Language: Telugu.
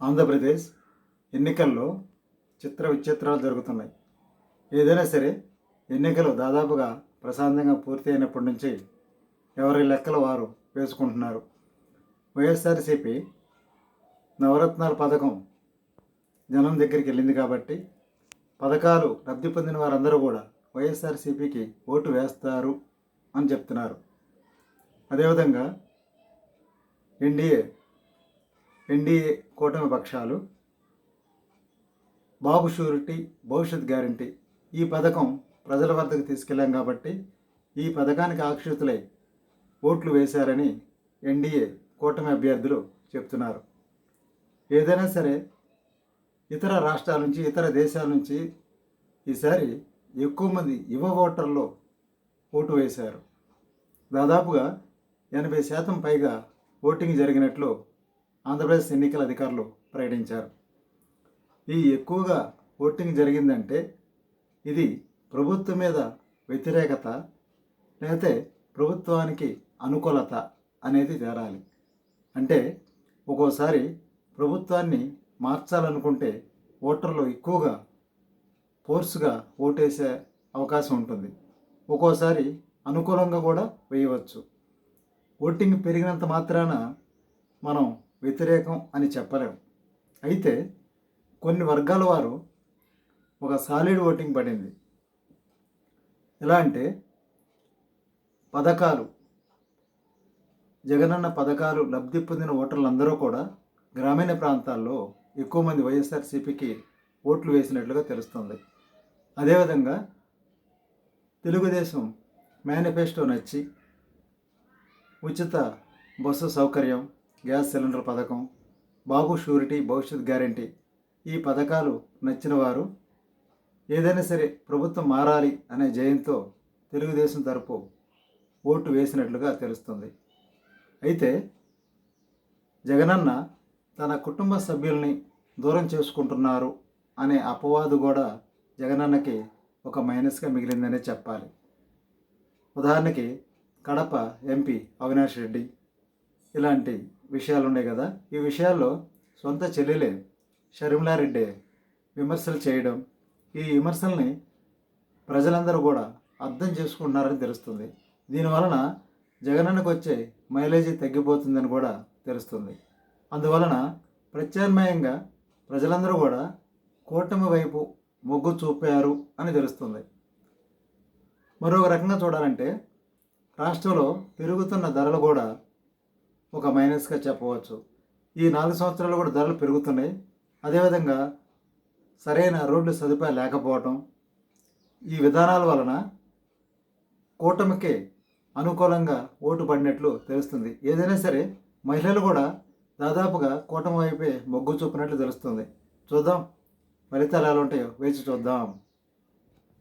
ఆంధ్రప్రదేశ్ ఎన్నికల్లో చిత్ర విచిత్రాలు జరుగుతున్నాయి. ఏదైనా సరే ఎన్నికలు దాదాపుగా ప్రశాంతంగా పూర్తి అయినప్పటి నుంచి ఎవరి లెక్కలు వారు వేసుకుంటున్నారు. వైఎస్ఆర్సీపీ నవరత్నాల పథకం జనం దగ్గరికి వెళ్ళింది కాబట్టి పథకాలు లబ్ధి పొందిన వారందరూ కూడా వైఎస్ఆర్సీపీకి ఓటు వేస్తారు అని చెప్తున్నారు. అదేవిధంగా ఎన్డీఏ ఎన్డీఏ కూటమి పక్షాలు. బాబు షూరిటీ భవిష్యత్ గ్యారంటీ ఈ పథకం ప్రజల వద్దకు తీసుకెళ్ళాం కాబట్టి ఈ పథకానికి ఆకర్షితులై ఓట్లు వేశారని ఎన్డీఏ కూటమి అభ్యర్థులు చెప్తున్నారు. ఏదైనా సరే ఇతర రాష్ట్రాల నుంచి ఇతర దేశాల నుంచి ఈసారి ఎక్కువ మంది యువ ఓటర్లు ఓటు వేశారు. దాదాపుగా ఎనభై శాతం పైగా ఓటింగ్ జరిగినట్లు ఆంధ్రప్రదేశ్ ఎన్నికల అధికారులు ప్రకటించారు. ఈ ఎక్కువగా ఓటింగ్ జరిగిందంటే ఇది ప్రభుత్వం మీద వ్యతిరేకత లేకపోతే ప్రభుత్వానికి అనుకూలత అనేది తేరాలి. అంటే ఒక్కోసారి ప్రభుత్వాన్ని మార్చాలనుకుంటే ఓటర్లు ఎక్కువగా ఫోర్స్గా ఓటేసే అవకాశం ఉంటుంది. ఒక్కోసారి అనుకూలంగా కూడా వేయవచ్చు. ఓటింగ్ పెరిగినంత మాత్రాన మనం వ్యతిరేకం అని చెప్పలేము. అయితే కొన్ని వర్గాల వారు ఒక సాలిడ్ ఓటింగ్ పడింది. ఎలా అంటే పథకాలు జగనన్న పథకాలు లబ్ధి పొందిన ఓటర్లందరూ కూడా గ్రామీణ ప్రాంతాల్లో ఎక్కువ మంది వైఎస్ఆర్సీపీకి ఓట్లు వేసినట్లుగా తెలుస్తుంది. అదేవిధంగా తెలుగుదేశం మేనిఫెస్టో నచ్చి ఉచిత బస్సు సౌకర్యం గ్యాస్ సిలిండర్ పథకం బాబు షూరిటీ భవిష్యత్ గ్యారంటీ ఈ పథకాలు నచ్చిన వారు ఏదైనా సరే ప్రభుత్వం మారాలి అనే జయంతో తెలుగుదేశం తరపు ఓటు వేసినట్లుగా తెలుస్తుంది. అయితే జగనన్న తన కుటుంబ సభ్యుల్ని దూరం చేసుకుంటున్నారు అనే అపవాదు కూడా జగనన్నకి ఒక మైనస్గా మిగిలిందనే చెప్పాలి. ఉదాహరణకి కడప ఎంపీ అవినాష్ రెడ్డి ఇలాంటి విషయాలు ఉన్నాయి కదా. ఈ విషయాల్లో సొంత చెల్లెలే షర్మిలారెడ్డి విమర్శలు చేయడం ఈ విమర్శల్ని ప్రజలందరూ కూడా అర్థం చేసుకుంటున్నారని తెలుస్తుంది. దీనివలన జగనన్నకు వచ్చే మైలేజీ తగ్గిపోతుందని కూడా తెలుస్తుంది. అందువలన ప్రత్యామ్నాయంగా ప్రజలందరూ కూడా కూటమి వైపు మొగ్గు చూపారు అని తెలుస్తుంది. మరొక రకంగా చూడాలంటే రాష్ట్రంలో పెరుగుతున్న ధరలు కూడా ఒక మైనస్గా చెప్పవచ్చు. ఈ నాలుగు సంవత్సరాలు కూడా ధరలు పెరుగుతున్నాయి. అదేవిధంగా సరైన రోడ్లు సదుపాయం లేకపోవటం ఈ విధానాల వలన కూటమికి అనుకూలంగా ఓటు పడినట్లు తెలుస్తుంది. ఏదైనా సరే మహిళలు కూడా దాదాపుగా కూటమి వైపే మొగ్గు చూపినట్లు తెలుస్తుంది. చూద్దాం. ఫలితాలు ఎలా ఉంటాయో వేచి చూద్దాం.